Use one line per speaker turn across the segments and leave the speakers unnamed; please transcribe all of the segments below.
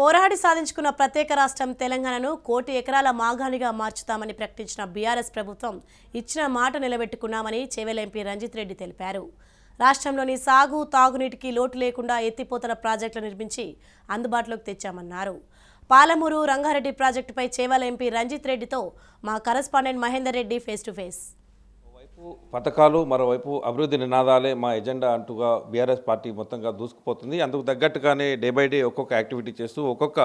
పోరాడి సాధించుకున్న ప్రత్యేక రాష్ట్రం తెలంగాణను కోటి ఎకరాల మాగాణిగా మార్చుతామని ప్రకటించిన బీఆర్ఎస్ ప్రభుత్వం ఇచ్చిన మాట నిలబెట్టుకున్నామని చేవెల ఎంపీ రంజిత్ రెడ్డి తెలిపారు. రాష్ట్రంలోని సాగు తాగునీటికి లోటు లేకుండా ఎత్తిపోతల ప్రాజెక్టులు నిర్మించి అందుబాటులోకి తెచ్చామన్నారు. పాలమూరు రంగారెడ్డి ప్రాజెక్టుపై చేవల ఎంపీ రంజిత్ రెడ్డితో మా correspondent Mahender Reddy face to face.
పథకాలు మరోవైపు అభివృద్ధి నినాదాలే మా ఎజెండా అంటూగా బీఆర్ఎస్ పార్టీ మొత్తంగా దూసుకుపోతుంది. అందుకు తగ్గట్టుగానే డే బై డే ఒక్కొక్క యాక్టివిటీ చేస్తూ ఒక్కొక్క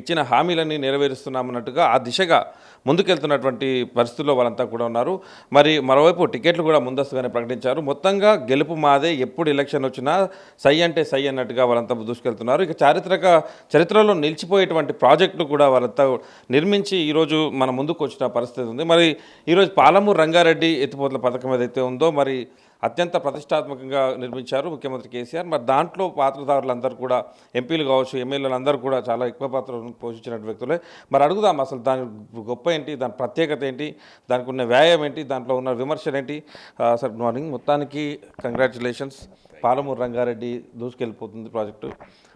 ఇచ్చిన హామీలన్నీ నెరవేరుస్తున్నామన్నట్టుగా ఆ దిశగా ముందుకెళ్తున్నటువంటి పరిస్థితుల్లో వాళ్ళంతా కూడా ఉన్నారు. మరి మరోవైపు టికెట్లు కూడా ముందస్తుగానే ప్రకటించారు. మొత్తంగా గెలుపు మాదే ఎప్పుడు ఎలక్షన్ వచ్చినా సై అంటే సై అన్నట్టుగా వాళ్ళంతా దూసుకెళ్తున్నారు. ఇక చారిత్రక చరిత్రలో నిలిచిపోయేటువంటి ప్రాజెక్టులు కూడా వాళ్ళంతా నిర్మించి ఈరోజు మన ముందుకు వచ్చిన పరిస్థితి ఉంది. మరి ఈరోజు పాలమూరు రంగారెడ్డి ఎత్తిపోతల పథకం ఏదైతే ఉందో మరి అత్యంత ప్రతిష్టాత్మకంగా నిర్మించారు ముఖ్యమంత్రి కేసీఆర్. మరి దాంట్లో పాత్రదారులందరూ కూడా ఎంపీలు కావచ్చు ఎమ్మెల్యేలందరూ కూడా చాలా ఎక్కువ పాత్ర పోషించిన వ్యక్తులే. మరి అడుగుదాం అసలు దాని గొప్ప ఏంటి దాని ప్రత్యేకత ఏంటి దానికి ఉన్న వ్యాయామం ఏంటి దాంట్లో ఉన్న విమర్శలు ఏంటి? Sir good morning. మొత్తానికి కంగ్రాచులేషన్స్. పాలమూరు రంగారెడ్డి దూసుకెళ్ళిపోతుంది ప్రాజెక్టు.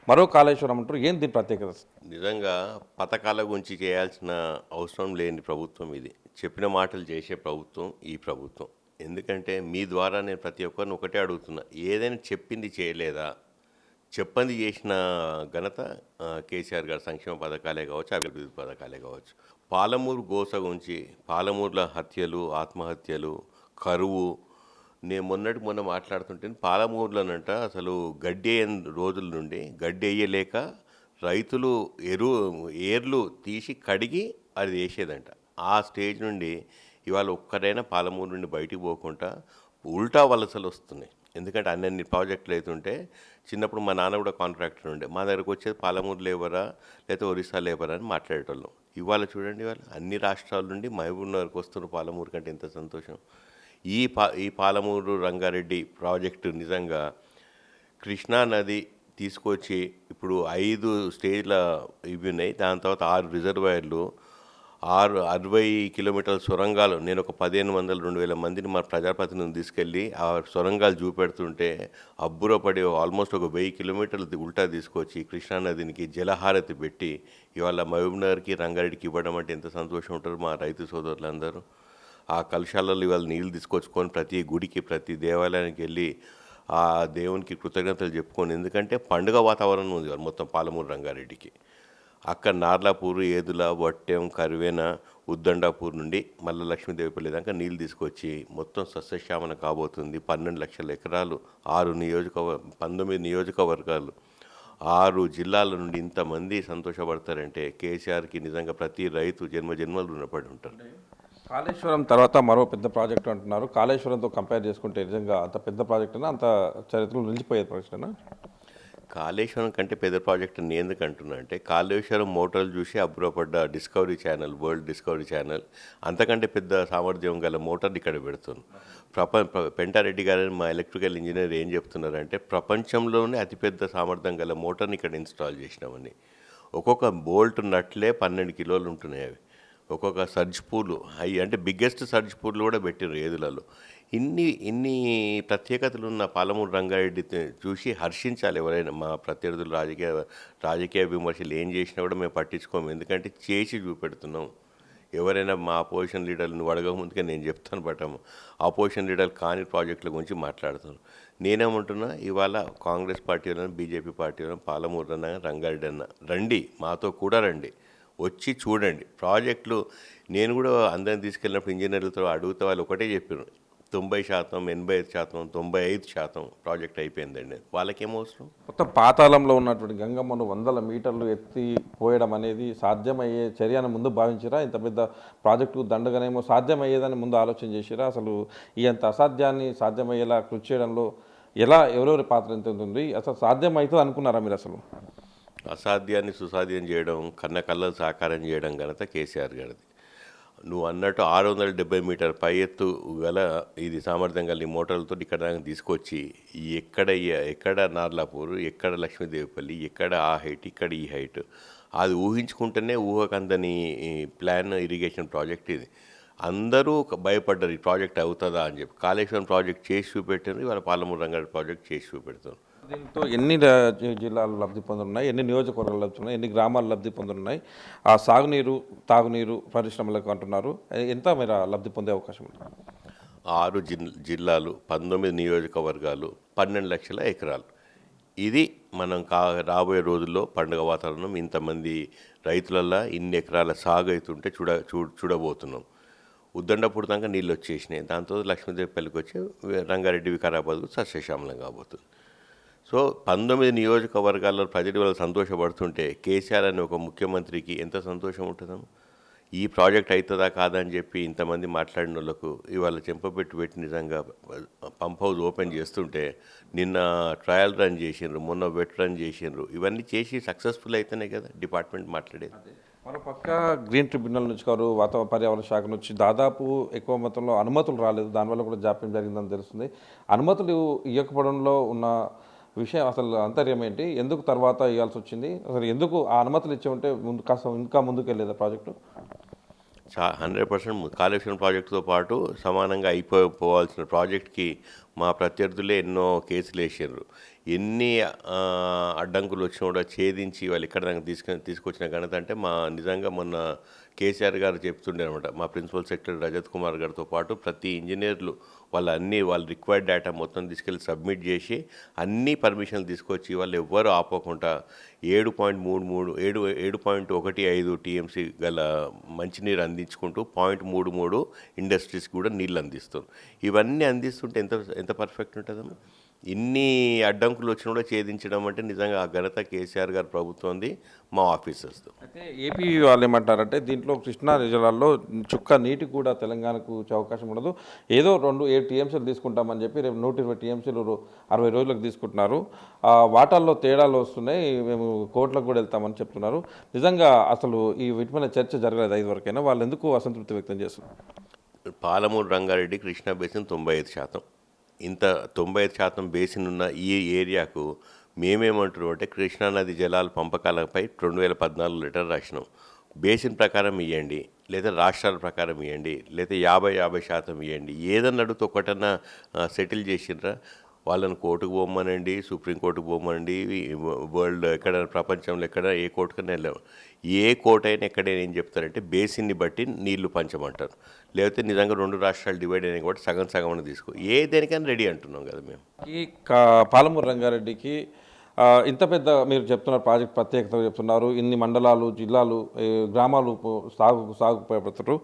మరో కాళేశ్వరం అంటారు. ఏం దీని ప్రత్యేకత?
నిజంగా పథకాల గురించి చేయాల్సిన అవసరం లేని ప్రభుత్వం ఇది. చెప్పిన మాటలు చేసే ప్రభుత్వం ఈ ప్రభుత్వం. ఎందుకంటే మీ ద్వారా నేను ప్రతి ఒక్కరిని ఒకటే అడుగుతున్నా. ఏదైనా చెప్పింది చేయలేదా? చెప్పంది చేసిన ఘనత కేసీఆర్ గారి సంక్షేమ పథకాలే కావచ్చు అభివృద్ధి పథకాలే కావచ్చు. పాలమూరు గోస గురించి పాలమూరుల హత్యలు ఆత్మహత్యలు కరువు నేను మొన్నటి మొన్న మాట్లాడుతుంటే పాలమూరులోనంట అసలు గడ్డి రోజుల నుండి గడ్డి వేయలేక రైతులు ఎరు ఏర్లు తీసి కడిగి అది వేసేదంట. ఆ స్టేజ్ నుండి ఇవాళ ఒక్కడైనా పాలమూరు నుండి బయటికి పోకుండా ఉల్టా వలసలు వస్తున్నాయి. ఎందుకంటే అన్ని ప్రాజెక్టులు అవుతుంటే చిన్నప్పుడు మా నాన్న కూడా కాంట్రాక్టర్ ఉండే. మా దగ్గరకు వచ్చేది పాలమూరు లేబరా లేకపోతే ఒరిస్సా లేబరా అని మాట్లాడేటోళ్ళం. ఇవాళ చూడండి ఇవాళ అన్ని రాష్ట్రాల నుండి మహబూబ్ నగర్కి వస్తున్నారు పాలమూరు కంటే ఎంత సంతోషం. ఈ పా ఈ పాలమూరు రంగారెడ్డి ప్రాజెక్టు నిజంగా కృష్ణా నది తీసుకొచ్చి ఇప్పుడు ఐదు స్టేజ్ల ఇవి ఉన్నాయి. దాని తర్వాత ఆరు రిజర్వాయర్లు ఆరు అరవై కిలోమీటర్ల సొరంగాలు నేను ఒక పదిహేను వందల రెండు వేల మందిని మా ప్రజాప్రతినిధిని తీసుకెళ్ళి ఆ సొరంగాలు చూపెడుతుంటే అబ్బురపడి ఆల్మోస్ట్ ఒక వెయ్యి కిలోమీటర్లు ఉల్టా తీసుకొచ్చి కృష్ణానదినికి జలహారతి పెట్టి ఇవాళ మహబూబ్నగర్కి రంగారెడ్డికి ఇవ్వడం అంటే ఎంత సంతోషం ఉంటారు మా రైతు సోదరులందరూ. ఆ కలశాలలో ఇవాళ నీళ్ళు తీసుకొచ్చుకొని ప్రతి గుడికి ప్రతి దేవాలయానికి వెళ్ళి ఆ దేవునికి కృతజ్ఞతలు చెప్పుకొని ఎందుకంటే పండుగ వాతావరణం ఉంది మొత్తం పాలమూరు రంగారెడ్డికి. అక్కడ నార్లాపూర్ ఏదుల వట్టెం కరివేన ఉద్దండాపూర్ నుండి మల్ల లక్ష్మీదేవిపల్లి దాకా నీళ్ళు తీసుకొచ్చి మొత్తం సస్యశ్యామన కాబోతుంది. పన్నెండు లక్షల ఎకరాలు ఆరు నియోజక పంతొమ్మిది నియోజకవర్గాలు. ఆరు జిల్లాల నుండి ఇంతమంది సంతోషపడతారంటే కేసీఆర్కి నిజంగా ప్రతి రైతు జన్మ జన్మలు రుణపడి ఉంటారు.
కాళేశ్వరం తర్వాత మరో పెద్ద ప్రాజెక్టు అంటున్నారు. కాళేశ్వరంతో కంపేర్ చేసుకుంటే నిజంగా అంత పెద్ద ప్రాజెక్టునా అంత చరిత్రలో నిలిచిపోయే ప్రాజెక్టునా
కాళేశ్వరం కంటే పెద్ద ప్రాజెక్ట్ నేను ఎందుకు అంటున్నా అంటే కాళేశ్వరం మోటార్లు చూసి అబ్బురపడ్డ Discovery Channel World Discovery Channel అంతకంటే పెద్ద సామర్థ్యం గల మోటార్ని ఇక్కడ పెడుతుంది. ప్రప పెంటారెడ్డి గారు మా ఎలక్ట్రికల్ ఇంజనీర్ ఏం చెప్తున్నారంటే ప్రపంచంలోనే అతిపెద్ద సామర్థ్యం గల మోటార్ని ఇక్కడ ఇన్స్టాల్ చేసినామని. ఒక్కొక్క బోల్ట్ నట్లే పన్నెండు కిలోలు ఉంటున్నాయి అవి. ఒక్కొక్క సర్జ్ పూలు అవి అంటే బిగ్గెస్ట్ సర్జ్ పూలు కూడా పెట్టినారు ఏదులలో. ఇన్ని ఇన్ని ప్రత్యేకతలు ఉన్న పాలమూరు రంగారెడ్డి చూసి హర్షించాలి ఎవరైనా. మా ప్రత్యర్థులు రాజకీయ రాజకీయ విమర్శలు ఏం చేసినా కూడా మేము పట్టించుకోము. ఎందుకంటే చేసి చూపెడుతున్నాం. ఎవరైనా మా అపోజిషన్ లీడర్లు నువ్వు అడగక ముందుగా నేను చెప్తాను బట్టము అపోజిషన్ లీడర్ కాని ప్రాజెక్టుల గురించి మాట్లాడుతాను నేనేమంటున్నా ఇవాళ కాంగ్రెస్ పార్టీ వాళ్ళని బీజేపీ పార్టీ వాళ్ళని పాలమూరు అన్న రంగారెడ్డి అన్న రండి మాతో కూడా రండి. వచ్చి చూడండి. ప్రాజెక్టులు నేను కూడా అందరిని తీసుకెళ్ళినప్పుడు ఇంజనీర్లతో అడుగుతా వాళ్ళు ఒకటే చెప్పారు తొంభై శాతం ఎనభై ఐదు శాతం తొంభై ఐదు శాతం ప్రాజెక్ట్ అయిపోయిందండి. వాళ్ళకేం అవసరం?
మొత్తం పాతాళంలో ఉన్నటువంటి గంగమ్మను వందల మీటర్లు ఎత్తి పోయడం అనేది సాధ్యమయ్యే చర్యను ముందు భావించిరా? ఇంత పెద్ద ప్రాజెక్టు దండగనేమో సాధ్యమయ్యేదని ముందు ఆలోచన చేసిరా? అసలు ఈ అంత అసాధ్యాన్ని సాధ్యమయ్యేలా కృషి చేయడంలో ఎలా ఎవరెవరి పాత్ర ఎంత ఉంటుంది? అసలు సాధ్యమవుతుంది అనుకున్నారా మీరు అసలు?
అసాధ్యాన్ని సుసాధ్యం చేయడం కన్న కళ్ళలు సాకారం చేయడం ఘనత కేసీఆర్ గారిది. నువ్వు అన్నట్టు ఆరు వందల డెబ్బై మీటర్ పై ఎత్తు గల ఇది సామర్థ్యం గల ఈ మోటార్లతో ఇక్కడ దాకా తీసుకొచ్చి ఎక్కడ ఎక్కడ నార్లాపూర్ ఎక్కడ లక్ష్మీదేవిపల్లి ఎక్కడ ఆ హైట్ ఇక్కడ ఈ హైట్ అది ఊహించుకుంటేనే ఊహకందని ప్లాన్ ఇరిగేషన్ ప్రాజెక్ట్ ఇది. అందరూ ఒక భయపడ్డారు ఈ ప్రాజెక్ట్ అవుతుందా అని చెప్పి. కాళేశ్వరం ప్రాజెక్ట్ చేసి చూపెట్టారు ఇవాళ పాలమూరు రంగారెడ్డి ప్రాజెక్ట్ చేసి చూపెడతారు
దీంతో ఎన్ని జిల్లాలు లబ్ధి పొందున్నాయి ఎన్ని నియోజకవర్గాలు లబ్ధి ఉన్నాయి ఎన్ని గ్రామాలు లబ్ధి పొందున్నాయి ఆ సాగునీరు తాగునీరు పరిశ్రమలకు అంటున్నారు. ఎంత మీరు లబ్ధి పొందే అవకాశం ఉంది?
ఆరు జిల్ జిల్లాలు పంతొమ్మిది నియోజకవర్గాలు పన్నెండు లక్షల ఎకరాలు. ఇది మనం కా రాబోయే రోజుల్లో పండుగ వాతావరణం ఇంతమంది రైతులల్లా ఇన్ని ఎకరాల సాగు అవుతుంటే చూడ చూ చూడబోతున్నాం. ఉద్దండపూడి దాకా నీళ్ళు వచ్చేసినాయి. దాంతో లక్ష్మీదేవిపల్లికి వచ్చి రంగారెడ్డి వికారాబాద్కు సస్యశ్యామలం కాబోతుంది. సో పంతొమ్మిది నియోజకవర్గాల్లో ప్రజలు వాళ్ళు సంతోషపడుతుంటే కేసీఆర్ అనే ఒక ముఖ్యమంత్రికి ఎంత సంతోషం ఉంటుందమ్మా? ఈ ప్రాజెక్ట్ అవుతుందా కాదా అని చెప్పి ఇంతమంది మాట్లాడిన వాళ్ళకు ఇవాళ చెంపపెట్టి పెట్టి నిజంగా పంప్ హౌస్ ఓపెన్ చేస్తుంటే నిన్న ట్రయల్ రన్ చేసిండ్రు మొన్న వెట్ రన్ చేసిండ్రు ఇవన్నీ చేసి సక్సెస్ఫుల్ అయితేనే కదా డిపార్ట్మెంట్ మాట్లాడేది.
మరో పక్క గ్రీన్ ట్రిబ్యునల్ నుంచి కారు వాతావరణ పర్యావరణ శాఖ నుంచి దాదాపు ఎక్కువ మొత్తంలో అనుమతులు రాలేదు. దానివల్ల కూడా జాప్యం జరిగిందని తెలుస్తుంది. అనుమతులు ఇవ్వకపోవడంలో ఉన్న విషయం అసలు అంతర్యం ఏంటి? ఎందుకు తర్వాత ఇవ్వాల్సి వచ్చింది? అసలు ఎందుకు ఆ అనుమతులు ఇచ్చి ఉంటే ముందు కాస్త ఇంకా ముందుకు వెళ్ళేదా ప్రాజెక్టు?
చా హండ్రెడ్ పర్సెంట్ కాళేశ్వరం ప్రాజెక్టుతో పాటు సమానంగా అయిపోవాల్సిన ప్రాజెక్ట్కి మా ప్రత్యర్థులే ఎన్నో కేసులు వేసారు ఎన్ని అడ్డంకులు వచ్చినా కూడా ఛేదించి వాళ్ళు ఇక్కడ దాకా తీసుకొని తీసుకొచ్చిన ఘనత అంటే మా నిజంగా మొన్న కేసీఆర్ గారు చెప్తుండే అనమాట మా ప్రిన్సిపల్ సెక్రటరీ రజత్ కుమార్ గారితో పాటు ప్రతి ఇంజనీర్లు వాళ్ళ అన్ని వాళ్ళ రిక్వైర్డ్ డేటా మొత్తం తీసుకెళ్ళి సబ్మిట్ చేసి అన్ని పర్మిషన్లు తీసుకొచ్చి వాళ్ళు ఎవ్వరూ ఆపకుండా ఏడు పాయింట్ మూడు మూడు ఏడు ఏడు పాయింట్ ఒకటి ఐదు టీఎంసీ గల మంచినీరు అందించుకుంటూ పాయింట్ మూడు మూడు ఇండస్ట్రీస్కి కూడా నీళ్ళు అందిస్తుంది ఇవన్నీ అందిస్తుంటే ఎంత ఎంత పర్ఫెక్ట్ ఉంటుందమ్మా? ఇన్ని అడ్డంకులు వచ్చినా కూడా ఛేదించడం అంటే నిజంగా ఆ ఘనత కేసీఆర్ గారి ప్రభుత్వంది మా ఆఫీసర్స్తో.
అయితే ఏపీ వాళ్ళు ఏమంటారంటే దీంట్లో కృష్ణా జిల్లాలో చుక్క నీటి కూడా తెలంగాణకు వచ్చే అవకాశం ఉండదు. ఏదో రెండు ఏడు టీఎంసీలు తీసుకుంటామని చెప్పి రేపు నూట ఇరవై టీఎంసీలు అరవై రోజులకు తీసుకుంటున్నారు. ఆ వాటాల్లో తేడాలు వస్తున్నాయి మేము కోర్టులకు కూడా వెళ్తామని చెప్తున్నారు. నిజంగా అసలు ఈ వీటి మీద చర్చ జరగలేదు ఐదు వరకైనా? వాళ్ళు ఎందుకు అసంతృప్తి వ్యక్తం చేస్తున్నారు?
పాలమూరు రంగారెడ్డి కృష్ణా బేసిన్ తొంభై ఐదు శాతం. ఇంత తొంభై ఐదు శాతం బేసిన్ ఉన్న ఈ ఏరియాకు మేమేమంటున్నాం అంటే కృష్ణానది జలాల పంపకాలపై రెండు వేల పద్నాలుగు లెటర్ రాసినాం. బేసిన్ ప్రకారం ఇవ్వండి లేదా రాష్ట్రాల ప్రకారం ఇవ్వండి లేదా యాభై యాభై శాతం ఇవ్వండి ఏదన్నా అడిగితే ఒకటన్నా సెటిల్ చేసినరా వాళ్ళని కోర్టుకు పోమనండి సుప్రీంకోర్టుకు పోమనండి వరల్డ్ ఎక్కడ ప్రపంచంలో ఎక్కడ ఏ కోర్టుకైనా వెళ్ళాము ఏ కోర్టు అయినా ఎక్కడైనా ఏం చెప్తారంటే బేసిన్ని బట్టి నీళ్ళు పంచమంటారు. లేకపోతే నిజంగా రెండు రాష్ట్రాలు డివైడ్ అయినాయి కాబట్టి సగం సగం అని తీసుకో. ఏ దేనికైనా రెడీ అంటున్నాం కదా మేము.
ఈ కా- పాలమూరు రంగారెడ్డికి ఇంత పెద్ద మీరు చెప్తున్నారు ప్రాజెక్ట్ ప్రత్యేకత చెప్తున్నారు ఇన్ని మండలాలు జిల్లాలు గ్రామాలు సాగు సాగు ఉపయోగపడుతున్నారు.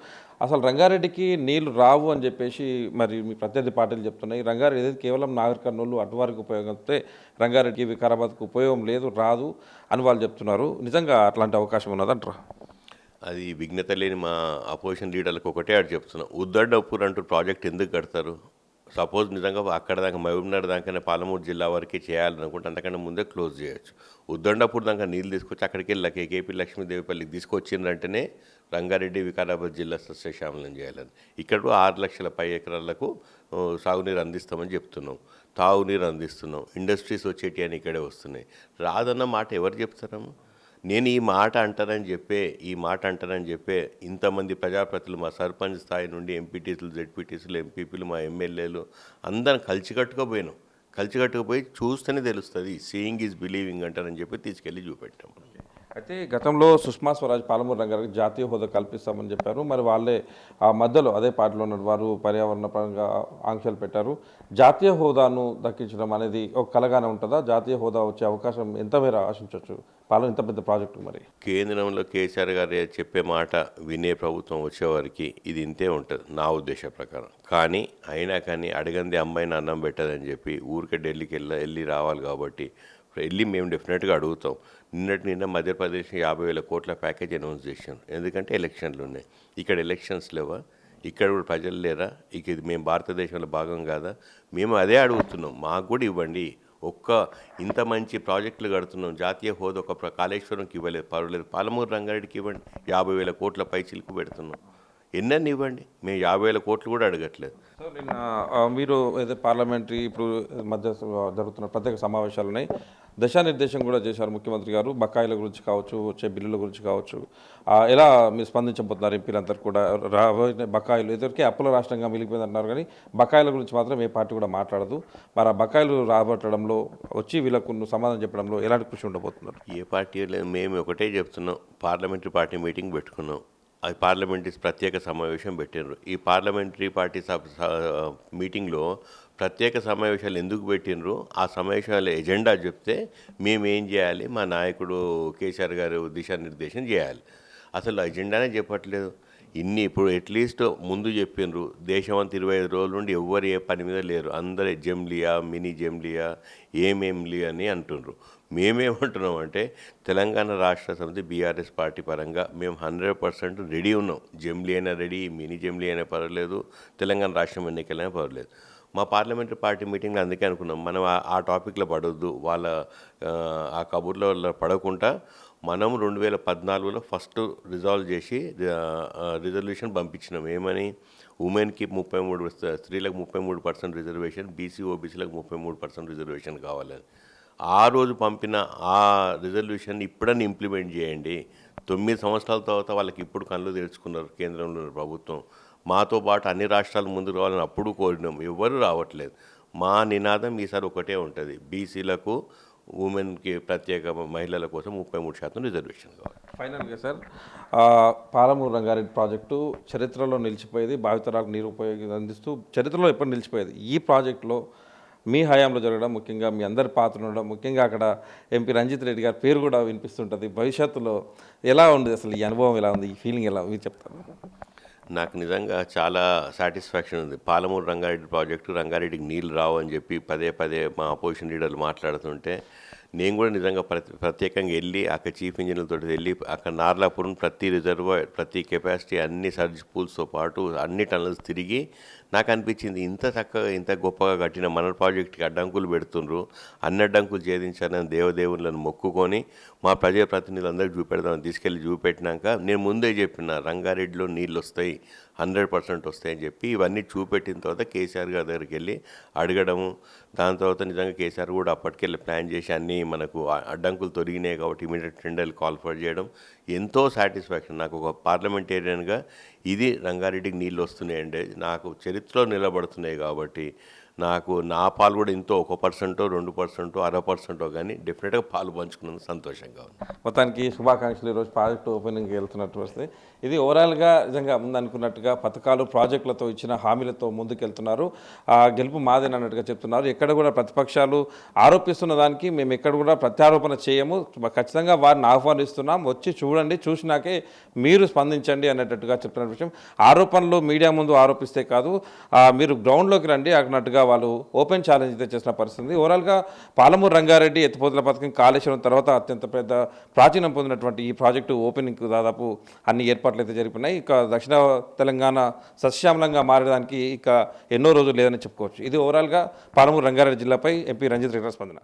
అసలు రంగారెడ్డికి నీళ్ళు రావు అని చెప్పేసి మరి మీ ప్రత్యర్థి పార్టీలు చెప్తున్నాయి. రంగారెడ్డి ఏదైతే కేవలం నాగర్ కర్నూలు అటువారికి ఉపయోగిస్తే రంగారెడ్డికి వికారాబాద్కి ఉపయోగం లేదు రాదు అని వాళ్ళు చెప్తున్నారు. నిజంగా అట్లాంటి అవకాశం ఉన్నదంటారా?
అది విఘ్నత లేని మా అపోజిషన్ లీడర్లకు ఒకటే అటు చెప్తున్నాం. ఉద్దడ్డపూర్ అంటూ ప్రాజెక్ట్ ఎందుకు కడతారు? సపోజ్ నిజంగా అక్కడ దాకా మహబూబ్నగర్ దాకానే పాలమూరు జిల్లా వరకే చేయాలనుకుంటే అంతకన్నా ముందే క్లోజ్ చేయొచ్చు. ఉద్దండపూర్ దాకా నీళ్ళు తీసుకొచ్చి అక్కడికి వెళ్ళి కేపీ లక్ష్మీదేవిపల్లికి తీసుకొచ్చిందంటేనే రంగారెడ్డి వికారాబాద్ జిల్లా సస్యశ్యామలం చేయాలని. ఇక్కడ ఆరు లక్షల పై ఎకరాలకు సాగునీరు అందిస్తామని చెప్తున్నాం. తాగునీరు అందిస్తున్నాం. ఇండస్ట్రీస్ వచ్చేటి అని ఇక్కడే వస్తున్నాయి. రాదన్న మాట ఎవరు చెప్తారమ్మా? నేను ఈ మాట అంటానని చెప్పే ఈ మాట అంటానని చెప్పే ఇంతమంది ప్రజాపతులు మా సర్పంచ్ స్థాయి నుండి ఎంపీటీసీలు జెడ్పీటీసీలు ఎంపీపీలు మా ఎమ్మెల్యేలు అందరం కలిసికట్టుగా పోయినాం కలిసికట్టుగా కట్టుకుపోయి చూస్తేనే తెలుస్తుంది సీయింగ్ ఈజ్ బిలీవింగ్ అంటారని చెప్పి తీసుకెళ్ళి చూపెట్టాము
అయితే గతంలో సుష్మా స్వరాజ్ పాలమూరు రంగారికి జాతీయ హోదా కల్పిస్తామని చెప్పారు. మరి వాళ్ళే ఆ మధ్యలో అదే పార్టీలో ఉన్న వారు పర్యావరణ పరంగా ఆంక్షలు పెట్టారు. జాతీయ హోదాను దక్కించడం అనేది ఒక కలగానే ఉంటుందా? జాతీయ హోదా వచ్చే అవకాశం ఎంత మేర ఆశించవచ్చు? పాలన ఇంత పెద్ద ప్రాజెక్టు మరి.
కేంద్రంలో కేసీఆర్ గారు చెప్పే మాట వినే ప్రభుత్వం వచ్చేవారికి ఇది ఇంతే ఉంటుంది నా ఉద్దేశ ప్రకారం. కానీ అయినా కానీ అడగంది అమ్మాయిని అన్నం పెట్టదని చెప్పి ఊరికే ఢిల్లీకి వెళ్ళి వెళ్ళి రావాలి కాబట్టి వెళ్ళి మేము డెఫినెట్గా అడుగుతాం. నిన్నటి నిన్న మధ్యప్రదేశ్ యాభై వేల కోట్ల ప్యాకేజ్ అనౌన్స్ చేశాం. ఎందుకంటే ఎలక్షన్లు ఉన్నాయి. ఇక్కడ ఎలక్షన్స్ లేవా? ఇక్కడ కూడా ప్రజలు లేరా? ఇక ఇది మేము భారతదేశంలో భాగం కాదా? మేము అదే అడుగుతున్నాం. మాకు కూడా ఇవ్వండి. ఒక్క ఇంత మంచి ప్రాజెక్టులు కడుతున్నాం. జాతీయ హోదా ఒక కాళేశ్వరంకి ఇవ్వలేదు. పర్వాలేదు. పాలమూరు రంగారెడ్డికి ఇవ్వండి. యాభై వేల కోట్ల పై చిలుకు పెడుతున్నాం. ఎన్నన్ని ఇవ్వండి? మేము యాభై వేల కోట్లు కూడా అడగట్లేదు.
నిన్న మీరు ఏదో పార్లమెంటరీ ఇప్పుడు మధ్య జరుగుతున్న ప్రత్యేక సమావేశాలు ఉన్నాయి. దిశానిర్దేశం కూడా చేశారు ముఖ్యమంత్రి గారు. బకాయిల గురించి కావచ్చు వచ్చే బిల్లుల గురించి కావచ్చు. ఎలా మీరు స్పందించబోతున్నారు ఎంపీలందరూ కూడా? రాబోయే బకాయిలు ఎదురుకే అప్పుల రాష్ట్రంగా మిగిలిపోయింది అంటున్నారు కానీ బకాయిల గురించి మాత్రం ఏ పార్టీ కూడా మాట్లాడదు. మరి ఆ బకాయిలు రాబట్టడంలో వచ్చి వీళ్ళకు సమాధానం చెప్పడంలో ఎలాంటి కృషి ఉండబోతున్నారు?
ఏ పార్టీ లేదు. మేము ఒకటే చెప్తున్నాం. పార్లమెంటరీ పార్టీ మీటింగ్ పెట్టుకున్నాం. అది పార్లమెంటరీ ప్రత్యేక సమావేశం పెట్టినారు ఈ పార్లమెంటరీ పార్టీ సబ్ మీటింగ్లో ప్రత్యేక సమావేశాలు ఎందుకు పెట్టినరు ఆ సమావేశాల ఎజెండా చెప్తే మేము ఏం చేయాలి? మా నాయకుడు కేసీఆర్ గారు దిశానిర్దేశం చేయాలి. అసలు ఎజెండానే చెప్పట్లేదు. ఇన్ని ఇప్పుడు అట్లీస్ట్ ముందు చెప్పిండ్రు దేశమంతా ఇరవై ఐదు రోజుల నుండి ఎవ్వరు ఏ పని మీద లేరు. అందరు జెమ్లియా మినీ జెమ్లియా ఏమేంలి అని అంటుండ్రు. మేమేమంటున్నాం అంటే తెలంగాణ రాష్ట్ర సమితి బీఆర్ఎస్ పార్టీ పరంగా మేము హండ్రెడ్ పర్సెంట్ రెడీ ఉన్నాం. జెమ్లీ అయినా రెడీ మినీ జెమ్లీ అయినా పర్వాలేదు తెలంగాణ రాష్ట్రం ఎన్నికలైనా పర్వాలేదు. మా పార్లమెంటరీ పార్టీ మీటింగ్లో అందుకే అనుకున్నాం. మనం ఆ- టాపిక్లో పడొద్దు. వాళ్ళ ఆ, కబుర్లో పడకుండా మనం రెండు వేల పద్నాలుగులో ఫస్ట్ రిజాల్వ్ చేసి రిజల్యూషన్ పంపించినాం. ఏమని? ఉమెన్కి ముప్పై మూడు స్త్రీలకు ముప్పై మూడు పర్సెంట్ రిజర్వేషన్ బీసీ ఓబీసీలకు ముప్పై మూడు పర్సెంట్ రిజర్వేషన్ కావాలని ఆ రోజు పంపిన ఆ రిజల్యూషన్ ఇప్పుడని ఇంప్లిమెంట్ చేయండి. తొమ్మిది సంవత్సరాల తర్వాత వాళ్ళకి ఇప్పుడు కళ్ళు తెరుచుకున్నారు కేంద్రంలో ప్రభుత్వం. మాతో పాటు అన్ని రాష్ట్రాలు ముందుకు రావాలని అప్పుడు కోరినాం. ఎవ్వరూ రావట్లేదు. మా నినాదం ఈసారి ఒకటే ఉంటుంది. బీసీలకు ఉమెన్కి ప్రత్యేక మహిళల కోసం ముప్పై మూడు శాతం రిజర్వేషన్ కావాలి.
ఫైనల్గా సార్ పాలమూరు రంగారెడ్డి ప్రాజెక్టు చరిత్రలో నిలిచిపోయేది భావితరాలకు నీరు ఉపయోగి అందిస్తూ చరిత్రలో ఎప్పుడు నిలిచిపోయేది. ఈ ప్రాజెక్టులో మీ హయాంలో జరగడం ముఖ్యంగా మీ అందరి పాత్ర ఉండడం ముఖ్యంగా అక్కడ ఎంపీ రంజిత్ రెడ్డి గారి పేరు కూడా వినిపిస్తుంటుంది. భవిష్యత్తులో ఎలా ఉంది? అసలు ఈ అనుభవం ఎలా ఉంది? ఈ ఫీలింగ్ ఎలా మీరు చెప్తారు?
నాకు నిజంగా చాలా సాటిస్ఫాక్షన్ ఉంది. పాలమూరు రంగారెడ్డి ప్రాజెక్టు రంగారెడ్డికి నీళ్ళు రావు అని చెప్పి పదే పదే మా అపోజిషన్ లీడర్లు మాట్లాడుతుంటే నేను కూడా నిజంగా ప్రతి ప్రత్యేకంగా వెళ్ళి అక్కడ చీఫ్ ఇంజనీర్లతో వెళ్ళి అక్కడ నార్లాపురం ప్రతి రిజర్వాయర్ ప్రతి కెపాసిటీ అన్ని సర్జ్ పూల్స్తో పాటు అన్ని టనల్స్ తిరిగి నాకు అనిపించింది ఇంత చక్కగా ఇంత గొప్పగా కట్టిన మన ప్రాజెక్ట్కి అడ్డంకులు పెడుతుండ్రు. అన్ని అడ్డంకులు ఛేదించాలని దేవదేవులను మొక్కుకొని మా ప్రజాప్రతినిధులందరికీ చూపెడదాం తీసుకెళ్ళి చూపెట్టినాక నేను ముందే చెప్పిన రంగారెడ్డిలో నీళ్ళు వస్తాయి హండ్రెడ్ పర్సెంట్ వస్తాయని చెప్పి ఇవన్నీ చూపెట్టిన తర్వాత కేసీఆర్ గారి దగ్గరికి వెళ్ళి అడగడము. దాని తర్వాత నిజంగా కేసీఆర్ కూడా అప్పటికెళ్ళి ప్లాన్ చేసి అన్నీ మనకు ఆ- అడ్డంకులు తొలగినాయి కాబట్టి ఇమీడియట్ టెండర్లు కాల్ఫర్ చేయడం. ఎంతో సాటిస్ఫాక్షన్. నాకు ఒక పార్లమెంటేరియన్గా ఇది రంగారెడ్డికి నీళ్ళు వస్తున్నాయండి. నాకు చరిత్రలో నిలబడుతున్నాయి కాబట్టి నాకు నా పాలు కూడా ఇంతో ఒక పర్సెంటో రెండు పర్సెంటో అర పర్సెంటో కానీ డెఫినెట్గా పాలు పంచుకున్నందుకు సంతోషంగా ఉంది.
మొత్తానికి శుభాకాంక్షలు. ఈరోజు ప్రాజెక్ట్ ఓపెనింగ్కి వెళ్తున్నట్టు వస్తే ఇది ఓవరాల్గా నిజంగా ముందనుకున్నట్టుగా పథకాలు ప్రాజెక్టులతో ఇచ్చిన హామీలతో ముందుకెళ్తున్నారు. ఆ గెలుపు మాదేనన్నట్టుగా చెప్తున్నారు. ఎక్కడ కూడా ప్రతిపక్షాలు ఆరోపిస్తున్న దానికి మేము ఎక్కడ కూడా ప్రత్యారోపణ చేయము. ఖచ్చితంగా వారిని ఆహ్వానిస్తున్నాం. వచ్చి చూడండి చూసినాకే మీరు స్పందించండి అనేటట్టుగా చెప్తున్న విషయం. ఆరోపణలు మీడియా ముందు ఆరోపిస్తే కాదు. మీరు గ్రౌండ్లోకి రండి అన్నట్టుగా వాళ్ళు ఓపెన్ ఛాలెంజ్ అయితే చేసిన పరిస్థితి. ఓవరాల్గా పాలమూరు రంగారెడ్డి ఎత్తిపోతల పథకం కాళేశ్వరం తర్వాత అత్యంత పెద్ద ప్రాచీనం పొందినటువంటి ఈ ప్రాజెక్టు ఓపెనింగ్ దాదాపు అన్ని ఏర్పాట్లు అయితే జరిపినాయి ఇక దక్షిణ తెలంగాణ సస్యశ్యామలంగా మారడానికి ఇక ఎన్నో రోజులు లేదని చెప్పుకోవచ్చు. ఇది ఓవరాల్గా పాలమూరు రంగారెడ్డి జిల్లాపై ఎంపీ రంజిత్ రెడ్డి స్పందన.